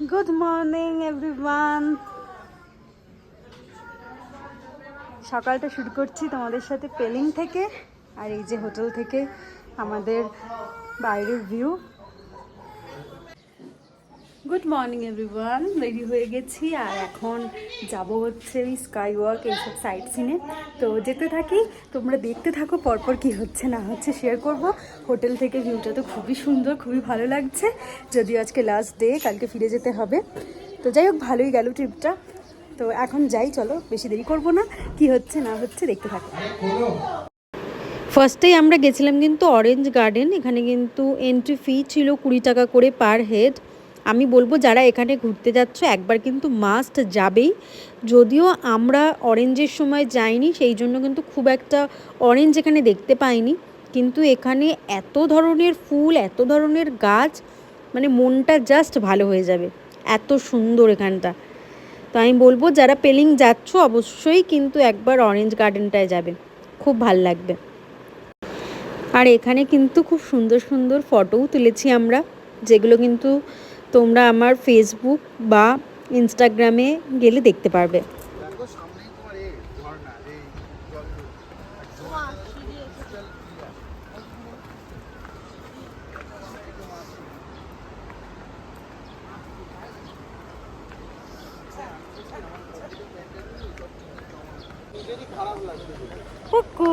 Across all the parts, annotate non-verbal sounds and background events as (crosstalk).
Good morning everyone সকালটা শুরু করছি তোমাদের সাথে পেলিং থেকে আর এই যে হোটেল থেকে আমাদের বাইরের view good morning everyone ready হয়ে গেছি আর এখন যাব হচ্ছে ওই স্কাই ওয়াক এইসব সাইট সিনে তো যেতে থাকি, তোমরা দেখতে থাকো, পরপর কি হচ্ছে, না হচ্ছে শেয়ার করব। হোটেল থেকে ভিউটা তো খুবই সুন্দর, খুবই ভালো লাগছে। যদিও আজকে লাস্ট ডে কালকে ফিরে যেতে হবে। তো যাই হোক, ভালোই গেল ট্রিপটা তো এখন যাই, চলো, বেশি দেরি করব না। কি হচ্ছে, না হচ্ছে, দেখতে থাকো। ফার্স্টেই আমরা গেছিলাম কিন্তু অরেঞ্জ গার্ডেন এখানে কিন্তু এন্ট্রি ফি ছিল কুড়ি টাকা করে পার হেড আমি বলব, যারা এখানে ঘুরতে যাচ্ছ, একবার কিন্তু মাস্ট যাবেই। যদিও আমরা অরেঞ্জের সময় যাইনি, সেই জন্য কিন্তু খুব একটা অরেঞ্জ এখানে দেখতে পাইনি। কিন্তু এখানে এত ধরনের ফুল, এত ধরনের গাছ মানে মনটা জাস্ট ভালো হয়ে যাবে। এত সুন্দর এখানটা। তো আমি বলব, যারা পেলিং যাচ্ছ, অবশ্যই কিন্তু একবার অরেঞ্জ গার্ডেনটায় যাবে। খুব ভালো লাগবে। আর এখানে কিন্তু খুব সুন্দর সুন্দর ফটোও তুলেছি আমরা, যেগুলো কিন্তু তোমরা আমার ফেসবুক বা ইনস্টাগ্রামে গেলে দেখতে পারবে। দেখো সামনেই তোমার এ ঝর্ণা এই জল কুকু।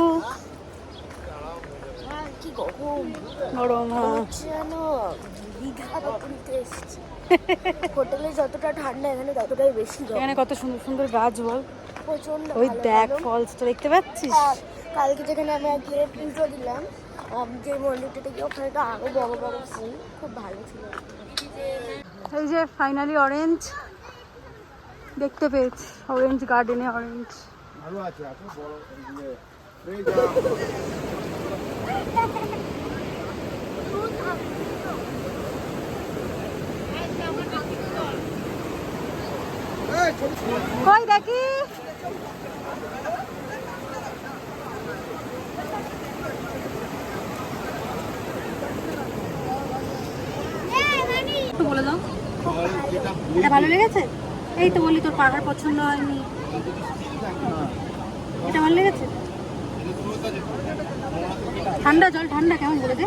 কি গরম। গরম হ্যাঁ। দীঘা ঘুরতে এসেছি হোটেলে যতটা ঠান্ডা এখানে ততটাই বেশি এখানে কত সুন্দর সুন্দর গাছ বল প্রচণ্ড ওই দেখ ভালো। ফলসটা দেখতে পাচ্ছিস কালকে যেখানে আমরা গিয়ে পুজো দিলাম যে মন্দিরটাতে গিয়ে ওখানে তো আরও বড় বড় ফুল খুব ভালো ছিল এই যে ফাইনালি অরেঞ্জ দেখতে পেয়েছি অরেঞ্জ গার্ডেনে অরেঞ্জ আরও আছে আছে বড় ইয়ে এই কই দেখি? বলে দাও। এটা ভালো লেগেছে? এই তো বলি তোর পাহাড় পছন্দ হয়নি। এটা ভালো লেগেছে? ঠান্ডা জল ঠান্ডা কেমন বলে দে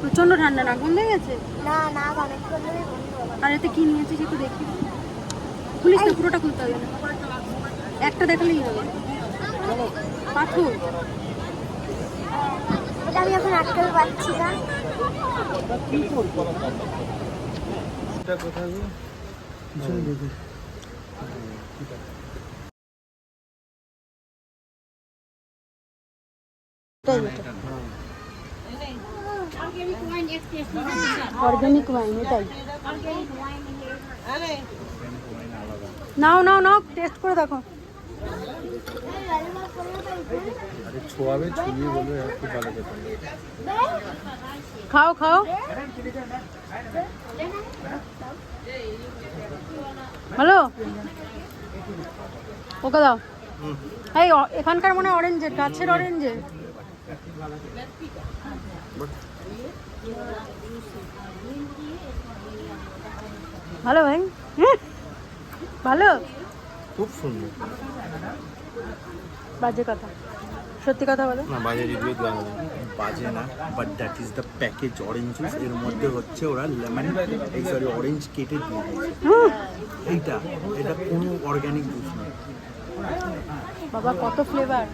প্রচণ্ড ঠান্ডা না কোন লেগেছে না না বন্ধ। হবে। আর এতে কি নিয়েছিস একটু দেখি। খুলিস না পুরোটা খুলতে হবে। না একটা দেখালেই হবে। পাথর। এটা আমি এখন আটকাতে পারছি না। এটা কোথায় অর্গানিক ওয়াইন এটাই। নাও নাও নাও টেস্ট করে দেখো। ছোয়াবে ছুঁয়ে বলবে খুব ভালো খেতে খাও খাও। হ্যালো? ওকে দাও। এই এখানকার মনে হয় অরেঞ্জের গাছের অরেঞ্জের ভালো ভাই? হ্যাঁ? ভালো? খুব সুন্দর। বাজে কথা। সত্যি কথা বলো। না বাজে রিভিউ বাজে। না but that is the package orange juice এর মধ্যে হচ্ছে ওরা লেমন এই সরি অরেঞ্জ কেটে দিয়ে দিয়েছে। এইটা এটা কোনো অর্গানিক জুস নয় বাবা কত ফ্লেভার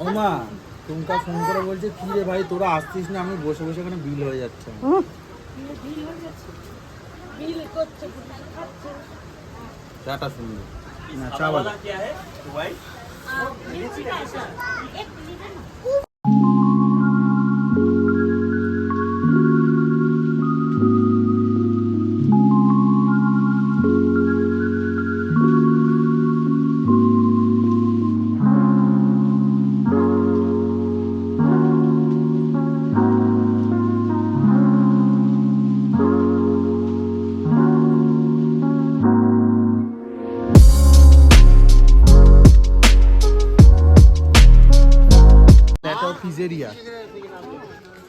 ওমা টুমকা ফোন করে বলছে কি রে ভাই তোরা আসছিস না? আমি বসে বসে এখানে বিল হয়ে যাচ্ছে। বিল হয়ে যাচ্ছে। বিল করছে সুন্দর না চা ভালো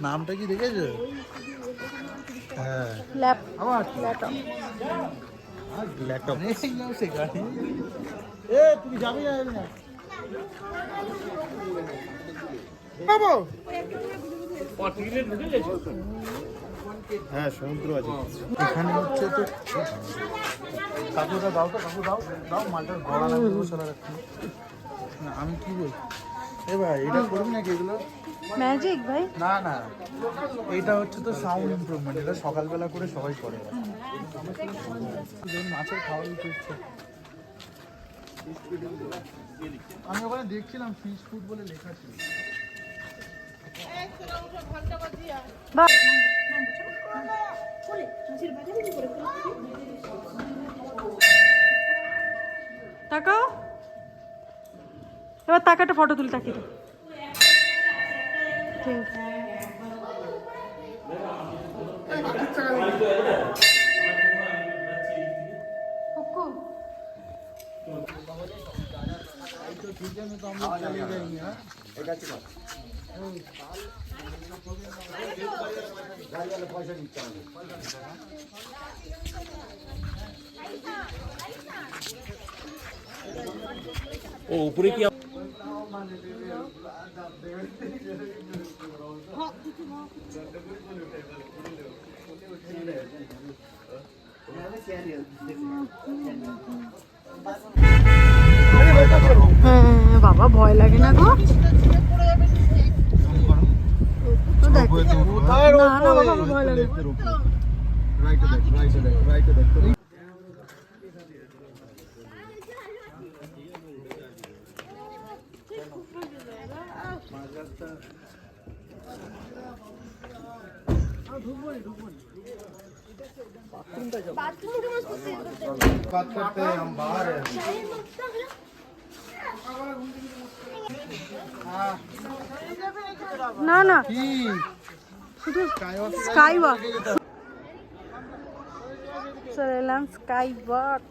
নামটা কি দেখেছ? হ্যাঁ। ল্যাপ আবার ল্যাপটপ। এ তুমি যাবি না হ্যাঁ সমুদ্র আছে। এখানে হচ্ছে তো কাকুটা দাও তো কাকু দাও দাও মালটার গড়া লাগবে মশলা রাখতে আমি কি বল এ ভাই এটা করবি নাকি এগুলো? ম্যাজিক ভাই? না না। এটা হচ্ছে তো সাউন্ড ইমপ্রুভমেন্ট এটা সকালবেলা করে সবাই করে। মাছের খাওয়ার ইচ্ছে আমি ওখানে দেখছিলাম ফিশ ফুড বলে লেখা ছিল। তাকাও। এবার তাকাটা ফটো তুলে তাকিয়ে দাও। ঠিক আছে। হ্যাঁ বাবা ভয় লাগে না গো? না না বাবা ভয় লাগে রাইটে দেখ রাইটে দেখ রাইটে দেখ। बात करते हैं हम बाहर हैं না না কি শুধু স্কাই ওয়াক চলে এলাম স্কাই ওয়াক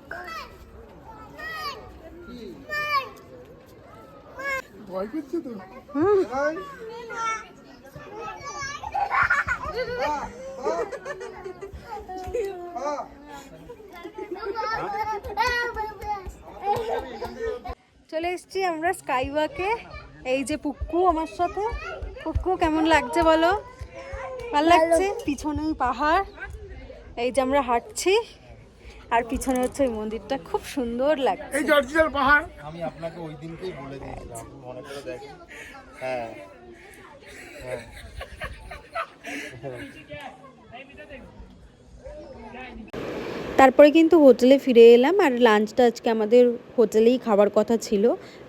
ভয় করছে তো হুম (laughs) (laughs) চলে এসেছি আমরা স্কাই ওয়াকে এই যে পুক্কু আমার সাথে। পুক্কু কেমন লাগছে বলো? ভালো লাগছে? পিছনেই পাহাড়। এই যে আমরা হাঁটছি। আর পিছনে হচ্ছে ওই মন্দিরটা। খুব সুন্দর লাগছে। এই জর্জিয়ার পাহাড়। আমি আপনাকে ওই দিনকেই বলে দিয়েছিলাম। মনে করে দেখেন হ্যাঁ। হ্যাঁ। তারপরে কিন্তু হোটেলে ফিরে এলাম আর লাঞ্চটা আজকে আমাদের হোটেলেই খাওয়ার কথা ছিল।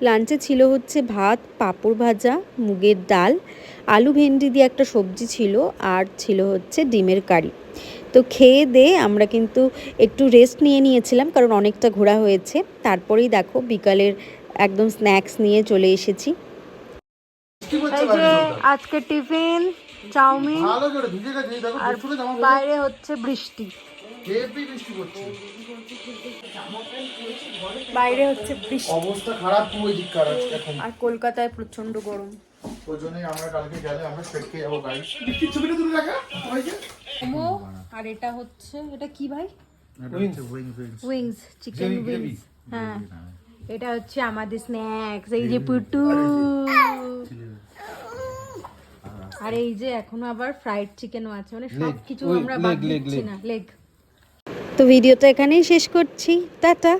লাঞ্চে ছিল হচ্ছে ভাত, পাঁপড় ভাজা, মুগের ডাল, আলু ভেন্ডি দিয়ে একটা সবজি ছিল আর ছিল হচ্ছে ডিমের কারি। তো খেয়ে দিয়ে আমরা কিন্তু একটু রেস্ট নিয়ে নিয়েছিলাম কারণ অনেকটা ঘোরা হয়েছে। তারপরেই দেখো বিকালের একদম স্ন্যাক্স নিয়ে চলে এসেছি। আজকে টিফিন চাউমিন আর বাইরে হচ্ছে বৃষ্টি। বাইরে হচ্ছে বৃষ্টি। অবস্থা খারাপ এখন। আর কলকাতায় প্রচণ্ড গরম। আমরা কালকে গেলে আমরা স্টেট খেয়ে যাব গাড়ি। বৃষ্টির ছবিটা তুলে রাখা আর এটা হচ্ছে এটা কি ভাই? উইংস উইংস চিকেন উইংস হ্যাঁ। এটা হচ্ছে আমাদের স্ন্যাক্স এই যে পুটু। আর এই যে এখনও আবার ফ্রাইড চিকেনও আছে মানে সব কিছু আমরা বাদ দিচ্ছি না লেগ তো ভিডিওটা এখানেই শেষ করছি। টাটা।